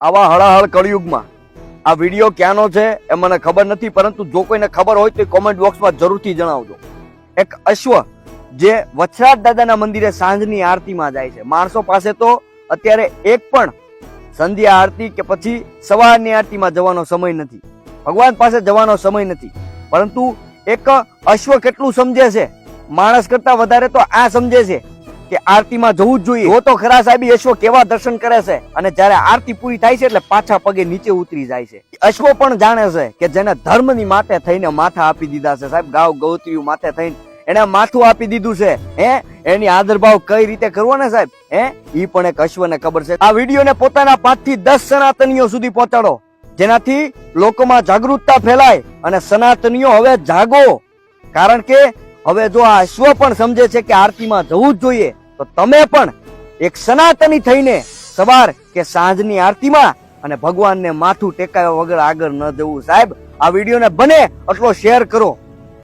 આવા હળાહળ કળિયુગમાં. આ વીડિયો ક્યાંનો છે એ મને ખબર નથી, પરંતુ જો કોઈને ખબર હોય તો કોમેન્ટ બોક્સમાં જરૂરથી જણાવજો. એક અશ્વ જે વછરાજ દાદાના મંદિરે સાંજની આરતીમાં જાય છે. માણસો પાસે તો અત્યારે એક પણ સંધ્યા આરતી કે પછી સવારની આરતીમાં જવાનો સમય નથી. ભગવાન પાસે જવાનો સમય નથી. પરંતુ એક અશ્વ કેટલું સમજે છે? માણસ કરતા વધારે તો આ સમજે છે. કે આરતીમાં જવું જ જોઈએ. તો ખરા સાહેબ અશ્વ કેવા દર્શન કરે છે? અને જ્યારે આરતી પૂરી થાય છે એટલે પાછા પગે નીચે ઉતરી જાય છે. અશ્વ પણ જાણે છે કે જેને ધર્મની માથે થઈને માથા આપી દીધા છે. સાહેબ, ગાવ ગૌત્રીયું માથે થઈને એને માથું આપી દીધું છે. હે? એની આદરભાવ કઈ રીતે કરવો ને સાહેબ? હે? ઈ પણ એક અશ્વને ખબર છે. આ વિડીયોને પોતાના પાંચથી દસ સનાતનીઓ સુધી પહોંચાડો. જેનાથી લોકોમાં જાગૃતતા ફેલાય અને સનાતનીઓ હવે જાગો. કારણ કે હવે જો આ અશ્વ પણ સમજે છે કે આરતીમાં જવું જ જોઈએ, તો તમે પણ એક સનાતની થઈને સવાર કે સાંજની આરતીમાં અને ભગવાનને માથું ટેકાવ્યા વગર આગળ ન જવું. સાહેબ, આ વિડીયોને બને એટલો શેર કરો.